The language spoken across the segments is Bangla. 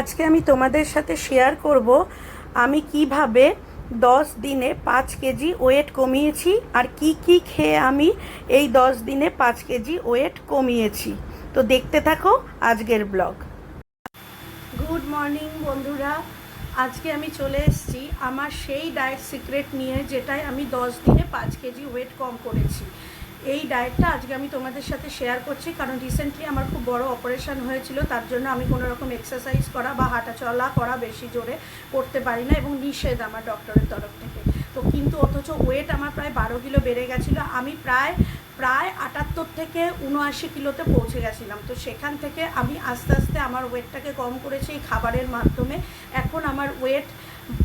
আজকে আমি তোমাদের সাথে শেয়ার করব আমি কীভাবে দশ দিনে পাঁচ কেজি ওয়েট কমিয়েছি আর কি কি খেয়ে আমি এই দশ দিনে পাঁচ কেজি ওয়েট কমিয়েছি। তো দেখতে থাকো আজকের ব্লগ গুড মর্নিং বন্ধুরা। আজকে আমি চলে এসেছি আমার সেই ডায়েট সিক্রেট নিয়ে, যেটায় আমি দশ দিনে পাঁচ কেজি ওয়েট কম করেছি। এই ডায়েটটা আজকে আমি তোমাদের সাথে শেয়ার করছি, কারণ রিসেন্টলি আমার খুব বড় অপারেশন হয়েছিল, তার জন্য আমি কোনো রকম এক্সারসাইজ করা বা হাঁটা চলা করা বেশি জোরে করতে পারি না এবং নিষেধ আমার ডক্টরের তরফ থেকে। তো কিন্তু অথচ ওয়েট আমার প্রায় বারো কিলো বেড়ে গেছিল, আমি প্রায় প্রায় আটাত্তর থেকে উনআশি কিলোতে পৌঁছে গেছিলাম। তো সেখান থেকে আমি আস্তে আস্তে আমার ওয়েটটাকে কম করেছি এই খাবারের মাধ্যমে। এখন আমার ওয়েট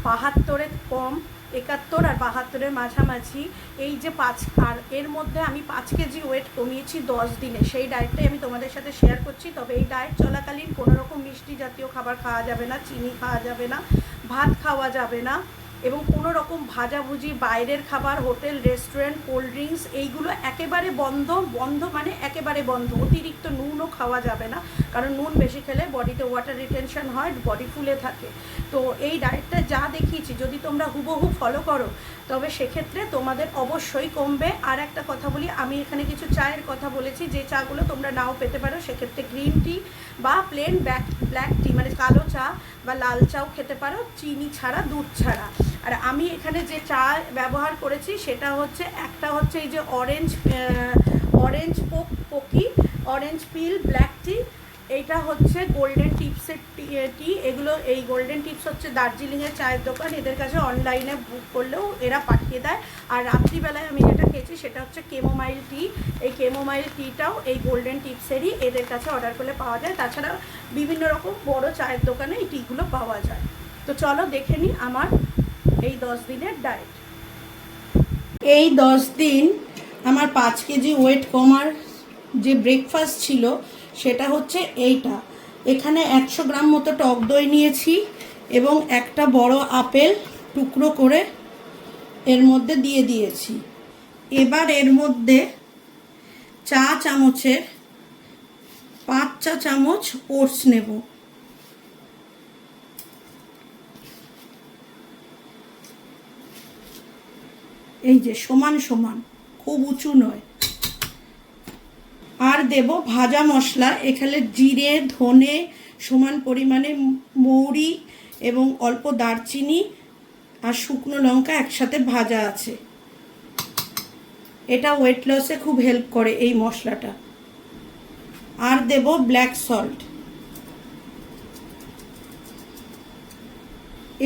বাহাত্তরের কম একাত্তর আর বাহাত্তরের মাঝামাঝি, এই যে পাঁচ, আর এর মধ্যে আমি পাঁচ কেজি ওয়েট কমিয়েছি দশ দিনে। সেই ডায়েটটাই আমি তোমাদের সাথে শেয়ার করছি। তবে এই ডায়েট চলাকালীন কোনো রকম মিষ্টি জাতীয় খাবার খাওয়া যাবে না, চিনি খাওয়া যাবে না, ভাত খাওয়া যাবে না। এবং কোনো রকম ভাজাভুজি, বাইরের খাবার, হোটেল, রেস্টুরেন্ট, কোল্ড ড্রিঙ্কস, এইগুলো একেবারে বন্ধ বন্ধ মানে একেবারে বন্ধ। অতিরিক্ত নুনও খাওয়া যাবে না, কারণ নুন বেশি খেলে বডিতে ওয়াটার রিটেনশন হয় বডি ফুলে থাকে। তো এই ডায়েটটা যা দেখিয়েছি, যদি তোমরা হুবহু ফলো করো, তবে সেক্ষেত্রে তোমাদের অবশ্যই কমবে। আর একটা কথা বলি, আমি এখানে কিছু চায়ের কথা বলেছি, যে চাগুলো তোমরা নাও পেতে পারো, সেক্ষেত্রে গ্রিন টি বা প্লেন ব্যাক ব্ল্যাক টি মানে কালো চা বা লাল চাও খেতে পারো, চিনি ছাড়া, দুধ ছাড়া। আর আমি এখানে যে চা ব্যবহার করেছি, সেটা হচ্ছে, একটা হচ্ছে এই যে অরেঞ্জ অরেঞ্জ পোক পকি অরেঞ্জ পিল ব্ল্যাক টি এইটা হচ্ছে গোল্ডেন টিপসের টি এগুলো এই গোল্ডেন টিপস হচ্ছে দার্জিলিংয়ের চায়ের দোকান। এদের কাছে অনলাইনে বুক করলেও এরা পাঠিয়ে দেয়। আর রাত্রিবেলায় আমি যেটা খেয়েছি সেটা হচ্ছে কেমোমাইল টি এই কেমোমাইল টিটাও এই গোল্ডেন টিপসেরই এদের কাছে অর্ডার করলে পাওয়া যায়। তাছাড়া বিভিন্ন রকম বড় চায়ের দোকানে এই টিগুলো পাওয়া যায়। তো চলো দেখে নিই আমার এই দশ দিনের ডায়েট এই দশ দিন আমার পাঁচ কেজি ওয়েট কমার যে ব্রেকফাস্ট ছিল সেটা হচ্ছে এইটা। এখানে একশো গ্রাম মতো টক দই নিয়েছি এবং একটা বড় আপেল টুকরো করে এর মধ্যে দিয়ে দিয়েছি। এবার এর মধ্যে চা চামচের পাঁচ চা চামচ ওটস নেব। এই যে সমান সমান, খুব উঁচু নয়। দেব ভাজা মশলা, এখানে জিরে, ধনে সমান পরিমাণে মৌরি এবং অল্প দারচিনি আর শুকনো লঙ্কা একসাথে ভাজা আছে। এটা ওয়েট লসে খুব হেল্প করে এই মশলাটা। আর দেব ব্ল্যাক সল্ট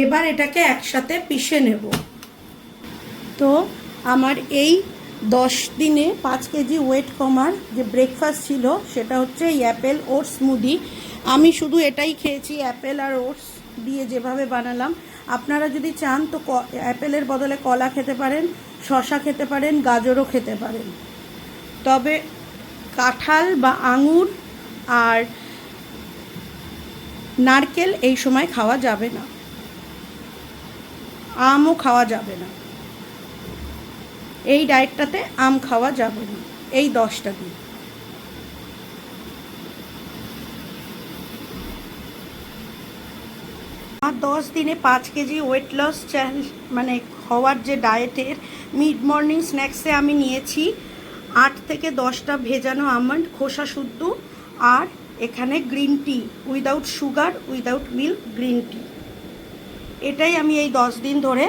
এবার এটাকে একসাথে পিষে নেব। তো আমার এই দশ দিনে পাঁচ কেজি ওয়েট কমার যে ব্রেকফাস্ট ছিল, সেটা হচ্ছে এই অ্যাপেল ওটস স্মুদি। আমি শুধু এটাই খেয়েছি, অ্যাপেল আর ওটস দিয়ে যেভাবে বানালাম। আপনারা যদি চান তো অ্যাপেলের বদলে কলা খেতে পারেন শশা খেতে পারেন, গাজরও খেতে পারেন। তবে কাঁঠাল বা আঙুর আর নারকেল এই সময় খাওয়া যাবে না। আমও খাওয়া যাবে না। এই ডায়েটটাতে আম খাওয়া যাবে না। এই দশটা দিন। আর দশ দিনে পাঁচ কেজি ওয়েট লস মানে হওয়ার যে ডায়েটের মিড মর্নিং স্ন্যাক্সে আমি নিয়েছি আট থেকে দশটা ভেজানো আমন্ড খোসা শুদ্ধ আর এখানে green tea without sugar without milk green tea এটাই আমি এই দশ দিন ধরে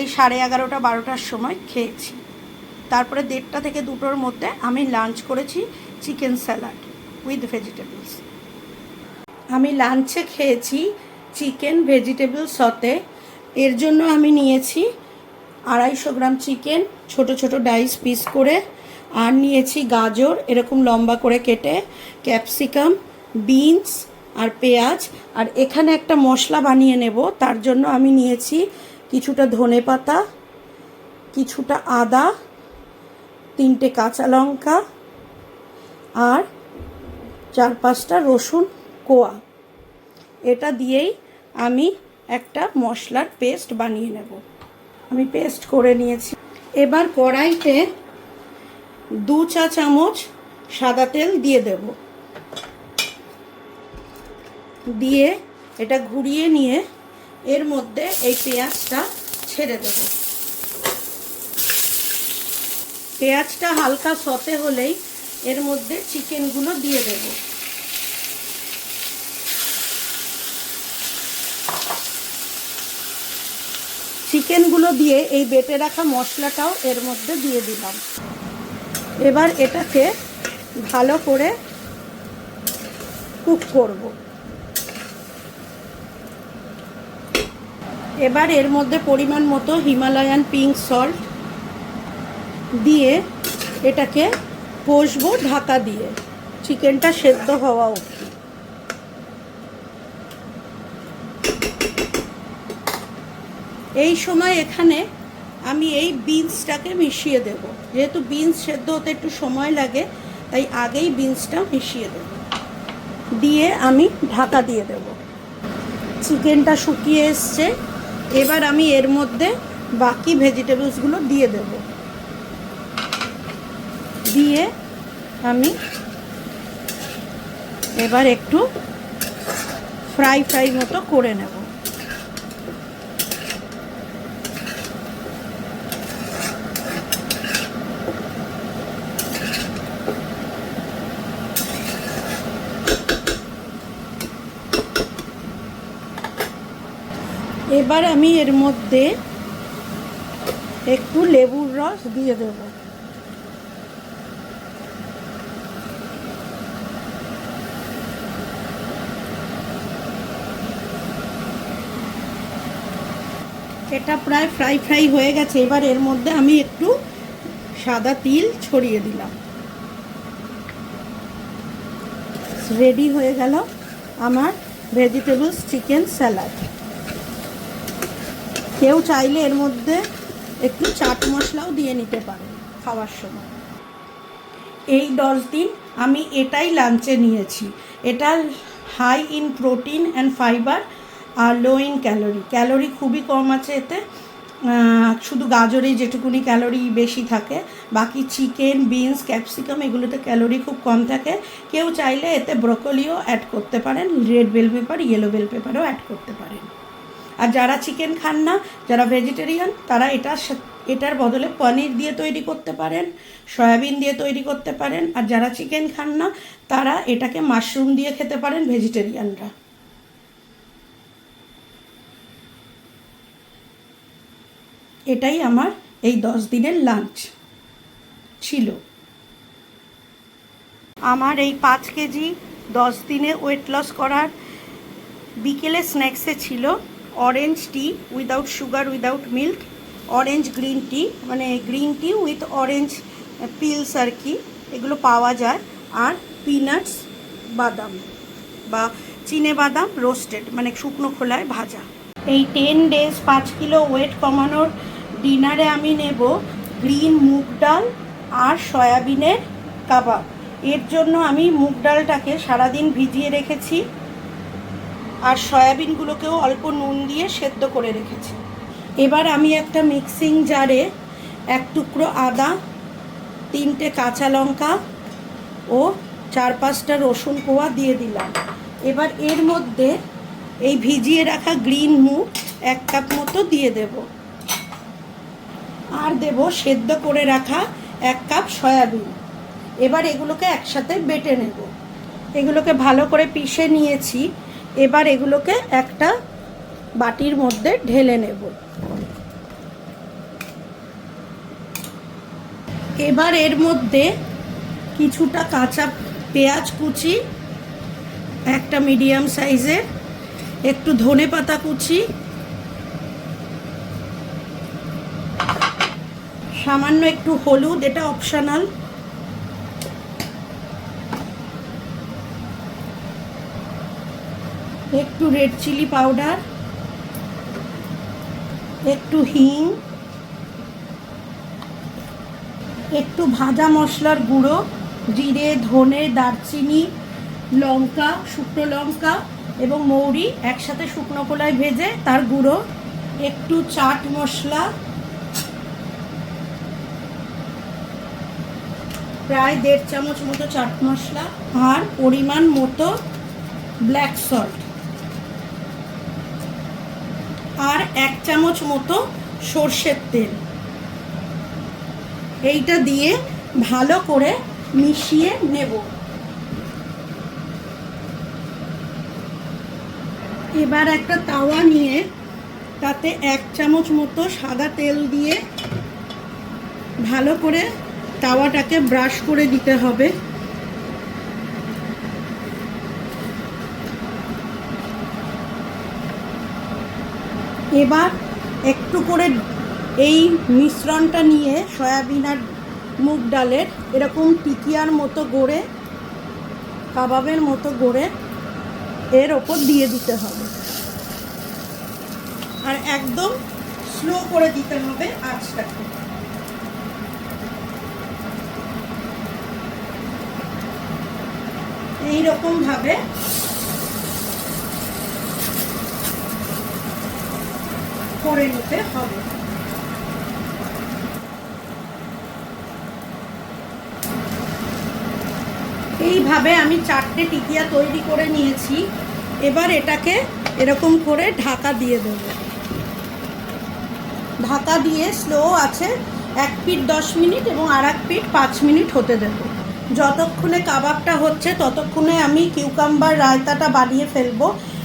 এই সাড়ে এগারোটা, বারোটার সময় খেয়েছি। তারপরে দেড়টা থেকে দুটোর মধ্যে আমি লাঞ্চ করেছি চিকেন স্যালাড উইথ ভেজিটেবলস। আমি লাঞ্চে খেয়েছি চিকেন ভেজিটেবল সতে। এর জন্য আমি নিয়েছি আড়াইশো গ্রাম চিকেন, ছোট ছোট ডাইস পিস করে, আর নিয়েছি গাজর, এরকম লম্বা করে কেটে, ক্যাপসিকাম, বিনস আর পেঁয়াজ। আর এখানে একটা মশলা বানিয়ে নেব, তার জন্য আমি নিয়েছি কিছুটা ধনে পাতা কিছুটা আদা তিনটে কাঁচা লঙ্কা আর চার পাঁচটা রসুন কোয়া। এটা দিয়েই আমি একটা মশলার পেস্ট বানিয়ে নেব। আমি পেস্ট করে নিয়েছি। এবার কড়াইতে দু চা চামচ সাদা তেল দিয়ে দেব। দিয়ে এটা ঘুরিয়ে নিয়ে এর মধ্যে এই পেঁয়াজটা ছেড়ে দেব। পেঁয়াজটা হালকা সতে হলেই এর মধ্যে চিকেনগুলো দিয়ে দেব। চিকেনগুলো দিয়ে এই বেটে রাখা মশলাটাও এর মধ্যে দিয়ে দিলাম। এবার এটাকে ভালো করে কুক করব। এবার এর মধ্যে পরিমাণ মতো হিমালয়ান পিঙ্ক সল্ট দিয়ে এটাকে কষবো ঢাকা দিয়ে। চিকেনটা সেদ্ধ হওয়া অবধি। এই সময় এখানে আমি এই বিনসটাকে মিশিয়ে দেব। যেহেতু বিনস সেদ্ধ হতে একটু সময় লাগে, তাই আগেই বিনসটা মিশিয়ে দেব। দিয়ে আমি ঢাকা দিয়ে দেব। চিকেনটা শুকিয়ে এসছে। এবার আমি এর মধ্যে বাকি ভেজিটেবলসগুলো দিয়ে দেব। দিয়ে আমি এবার একটু ফ্রাই ফ্রাই মতো করে নেব। এবার আমি এর মধ্যে একটু লেবুর রস দিয়ে দেব। এটা প্রায় ফ্রাই ফ্রাই হয়ে গেছে। এবার এর মধ্যে আমি একটু সাদা তিল ছড়িয়ে দিলাম। রেডি হয়ে গেল আমার ভেজিটেবলস চিকেন স্যালাড কেউ চাইলে এর মধ্যে একটু চাট মশলাও দিয়ে নিতে পারে খাওয়ার সময়। এই দশ দিন আমি এটাই লাঞ্চে নিয়েছি। এটা high in protein and fibre R low in calorie calorie খুবই কম আছে এতে। শুধু গাজরেই যেটুকুনি ক্যালোরি বেশি থাকে। বাকি চিকেন বিনস ক্যাপসিকাম এগুলোতে ক্যালোরি খুব কম থাকে। কেউ চাইলে এতে ব্রোকলিও অ্যাড করতে পারেন। Red bell pepper yellow bell পেপারও add করতে পারেন। আর যারা চিকেন খান না, যারা ভেজিটেরিয়ান তারা সাথে- এটার বদলে পনির দিয়ে তৈরি করতে পারেন, সয়াবিন দিয়ে তৈরি করতে পারেন। আর যারা চিকেন খান না, তারা এটাকে মাশরুম দিয়ে খেতে পারেন ভেজিটেরিয়ানরা এটাই আমার এই দশ দিনের লাঞ্চ ছিল। আমার এই পাঁচ কেজি দশ দিনে ওয়েট লস করার বিকেলে স্ন্যাক্সে ছিল orange tea without sugar without milk orange green tea মানে green tea with orange peels আর কি এগুলো পাওয়া যায়। আর পিনাটস বাদাম বা চিনে বাদাম রোস্টেড মানে শুকনো খোলায় ভাজা। এই টেন ডেজ পাঁচ কিলো ওয়েট কমানোর ডিনারে আমি নেব গ্রিন মুগ ডাল আর সয়াবিনের কাবাব। এর জন্য আমি মুগ ডালটাকে সারাদিন ভিজিয়ে রেখেছি আর সয়াবিনগুলোকেও অল্প নুন দিয়ে সেদ্ধ করে রেখেছি। এবার আমি একটা মিক্সিং জারে এক টুকরো আদা, তিনটে কাঁচা লঙ্কা ও চার পাঁচটা রসুন কোয়া দিয়ে দিলাম। এবার এর মধ্যে এই ভিজিয়ে রাখা গ্রিন মুগ এক কাপ মতো দিয়ে দেব। আর দেব সেদ্ধ করে রাখা এক কাপ সয়াবিন। এবার এগুলোকে একসাথে বেটে নেব। এগুলোকে ভালো করে পিষে নিয়েছি। এবার এগুলোকে একটা বাটির মধ্যে ঢেলে নেব। এবার এর মধ্যে কিছুটা কাঁচা পেঁয়াজ কুচি, একটা মিডিয়াম সাইজের, একটু ধনে পাতা কুচি সামান্য একটু হলুদ, এটা অপশনাল একটু রেড চিলি পাউডার একটু হিং, একটু ভাজা মশলার গুঁড়ো, জিরে, ধনে, দারচিনি, লঙ্কা, শুকনো লঙ্কা এবং মৌরি একসাথে শুকনো কলায় ভেজে তার গুঁড়ো, একটু চাট মশলা প্রায় দেড় চামচ মতো চাট মশলা, আর পরিমাণ মতো ব্ল্যাক সল্ট আর এক চামচ মতো সর্ষের তেল। এইটা দিয়ে ভালো করে মিশিয়ে নেব। এবার একটা তাওয়া নিয়ে তাতে এক চামচ মতো সাদা তেল দিয়ে ভালো করে তাওয়াটাকে ব্রাশ করে দিতে হবে। এবার একটু করে এই মিশ্রণটা নিয়ে সয়াবিন আর মুগ ডালের এরকম টিকিয়ার মতো গড়ে, কাবাবের মতো গড়ে এর ওপর দিয়ে দিতে হবে। আর একদম স্লো করে দিতে হবে আঁচটাকে। এইরকম ভাবে করে নিতে হবে। এইভাবে আমি চারটে টিকিয়া তৈরি করে নিয়েছি। এবার এটাকে এরকম করে ঢাকা দিয়ে দেব। ঢাকা দিয়ে স্লো আছে, এক পিট দশ মিনিট এবং আর এক পিট পাঁচ মিনিট হতে দেব। যতক্ষণে কাবাবটা হচ্ছে, ততক্ষণে আমি কিউকাম্বার রায়তাটা বানিয়ে ফেলব।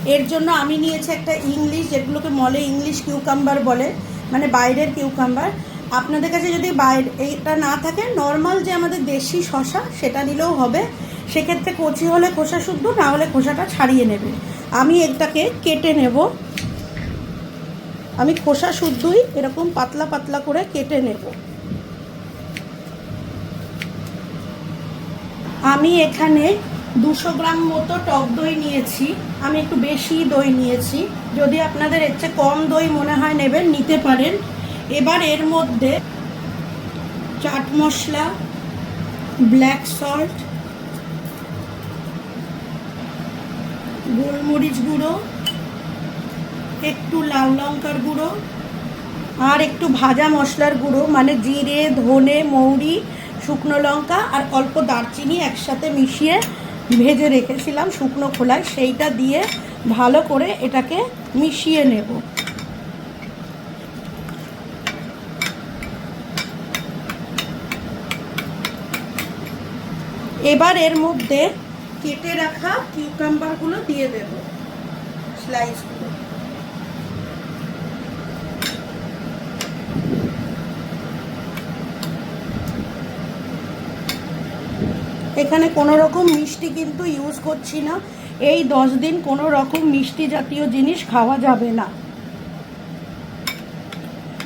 এর জন্য আমি নিয়েছি একটা ইংলিশ, যেগুলোকে মলে ইংলিশ কিউকাম্বার বলে মানে বাইরের কিউকাম্বার আপনাদের কাছে যদি বাইরে, এইটা না থাকে নর্মাল যে আমাদের দেশি শশা সেটা নিলেও হবে। সেক্ষেত্রে কচি হলে খোসা শুদ্ধ, না হলে খোসাটা ছাড়িয়ে নেবে। আমি এটাকে কেটে নেব। আমি খোসা শুদ্ধই এরকম পাতলা পাতলা করে কেটে নেব। আমি এখানে দুশো গ্রাম মতো টক দই নিয়েছি। আমি একটু বেশি দই নিয়েছি। যদি আপনাদের এর চেয়ে কম দই মনে হয় নেবেন, নিতে পারেন। এবার এর মধ্যে চাট মশলা, ব্ল্যাক সল্ট, গোলমরিচ গুঁড়ো, একটু লাল লঙ্কার গুঁড়ো, আর একটু ভাজা মশলার গুঁড়ো মানে জিরে, ধনে, মৌরি শুকনো লঙ্কা আর অল্প দারচিনি একসাথে মিশিয়ে ভেজে রেখেছিলাম শুকনো খোলায়। সেইটা দিয়ে ভালো করে এটাকে মিশিয়ে নেব। এবার এর মধ্যে কেটে রাখা কিউকাম্বারগুলো দিয়ে দেব। স্লাইসগুলো এখানে কোনো রকম মিষ্টি কিন্তু ইউজ করছি না। এই দশ দিন কোনো রকম মিষ্টি জাতীয় জিনিস খাওয়া যাবে না।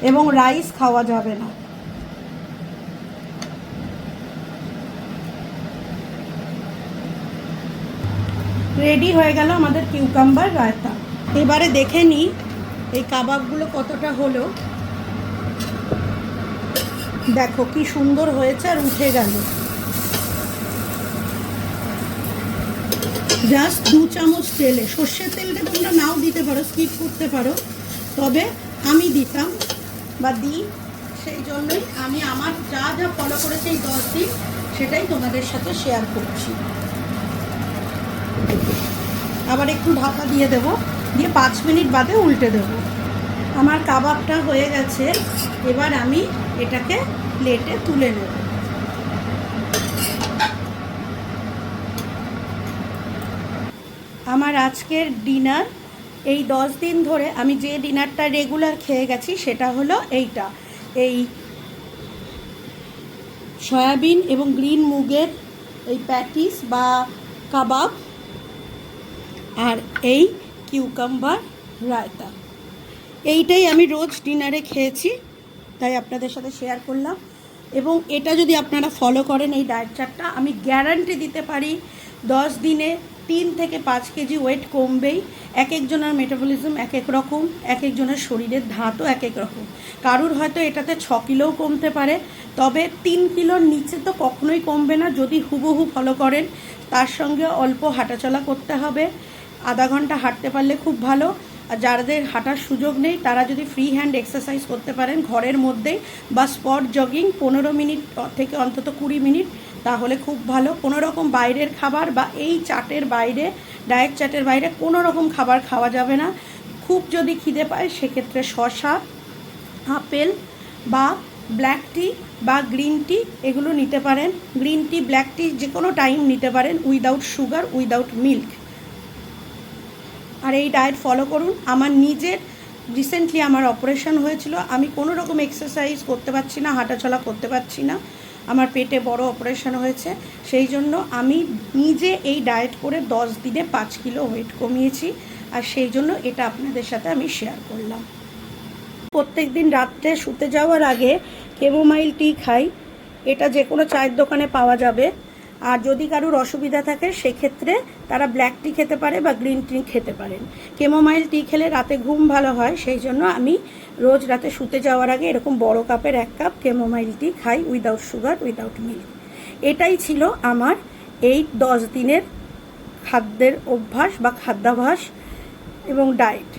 এবং রাইস খাওয়া যাবে না। রেডি হয়ে গেল আমাদের কিউকাম্বার রায়তা। এবারে দেখে নিই এই কাবাবগুলো কতটা হলো। দেখো কি সুন্দর হয়েছে আর উঠে গেল। জাস্ট দু চামচ তেলে, সর্ষের তেলটা তোমরা নাও দিতে পারো স্কিপ করতে পারো। তবে আমি দিতাম বা দিই, সেই জন্যই আমি আমার যা যা ফলো করেছি এই দশ দিন, সেটাই তোমাদের সাথে শেয়ার করছি। আবার একটু ঢাকা দিয়ে দেব, দিয়ে পাঁচ মিনিট বাদে উল্টে দেব। আমার কাবাবটা হয়ে গেছে, এবার আমি এটাকে প্লেটে তুলে নেব। আমার আজকের ডিনার, এই দশ দিন ধরে আমি যে ডিনারটা রেগুলার খেয়ে গেছি সেটা হলো এইটা। এই সয়াবিন এবং গ্রিন মুগের এই প্যাটিস বা কাবাব আর এই কিউকাম্বার রায়তা। এইটাই আমি রোজ ডিনারে খেয়েছি, তাই আপনাদের সাথে শেয়ার করলাম। এবং এটা যদি আপনারা ফলো করেন এই ডায়েট চার্টটা আমি গ্যারান্টি দিতে পারি দশ দিনে তিন থেকে পাঁচ কেজি ওয়েট কমবেই এক একজনের মেটাবলিজম এক এক রকম, এক একজনের শরীরের ধাতও এক এক রকম। কারুর হয়তো এটাতে ছ কিলোও কমতে পারে, তবে তিন কিলোর নিচে তো কখনোই কমবে না। যদি হুবহু ফলো করেন, তার সঙ্গে অল্প হাঁটাচলা করতে হবে। আধা ঘণ্টা হাঁটতে পারলে খুব ভালো। আর যাদের হাঁটার সুযোগ নেই, তারা যদি ফ্রি হ্যান্ড এক্সারসাইজ করতে পারেন, ঘরের মধ্যেই বা স্পট জগিং পনেরো মিনিট থেকে অন্তত কুড়ি মিনিট, তাহলে খুব ভালো। কোনো রকম বাইরের খাবার বা এই চাটের বাইরে ডায়েট চাটের বাইরে কোনো রকম খাবার খাওয়া যাবে না। খুব যদি খিদে পায়, সেক্ষেত্রে শশা আপেল বা ব্ল্যাক টি বা গ্রিন টি এগুলো নিতে পারেন। গ্রিন টি ব্ল্যাক টি যে কোনো টাইম নিতে পারেন উইদাউট সুগার উইদাউট মিল্ক আর এই ডায়েট ফলো করুন। আমার নিজের রিসেন্টলি আমার অপারেশন হয়েছিল। আমি কোনো রকম এক্সারসাইজ করতে পারছি না, হাঁটাচলা করতে পারছি না। আমার পেটে বড় অপারেশন হয়েছে। সেই জন্য আমি নিজে এই ডায়েট করে দশ দিনে পাঁচ কিলো ওয়েট কমিয়েছি। আর সেই জন্য এটা আপনাদের সাথে আমি শেয়ার করলাম। প্রত্যেক দিন রাত্রে শুতে যাওয়ার আগে কেমোমাইল টি খাই। এটা যে কোনো চায়ের দোকানে পাওয়া যাবে। আর যদি কারোর অসুবিধা থাকে, সেক্ষেত্রে তারা ব্ল্যাক টি খেতে পারে বা গ্রিন টি খেতে পারেন। কেমোমাইল টি খেলে রাতে ঘুম ভালো হয়, সেই জন্য আমি রোজ রাতে শুতে যাওয়ার আগে এরকম বড় কাপের এক কাপ কেমোমাইল টি খাই উইদাউট সুগার উইদাউট মিল্ক এটাই ছিল আমার এই দশ দিনের খাদ্যের অভ্যাস বা খাদ্যাভ্যাস এবং ডায়েট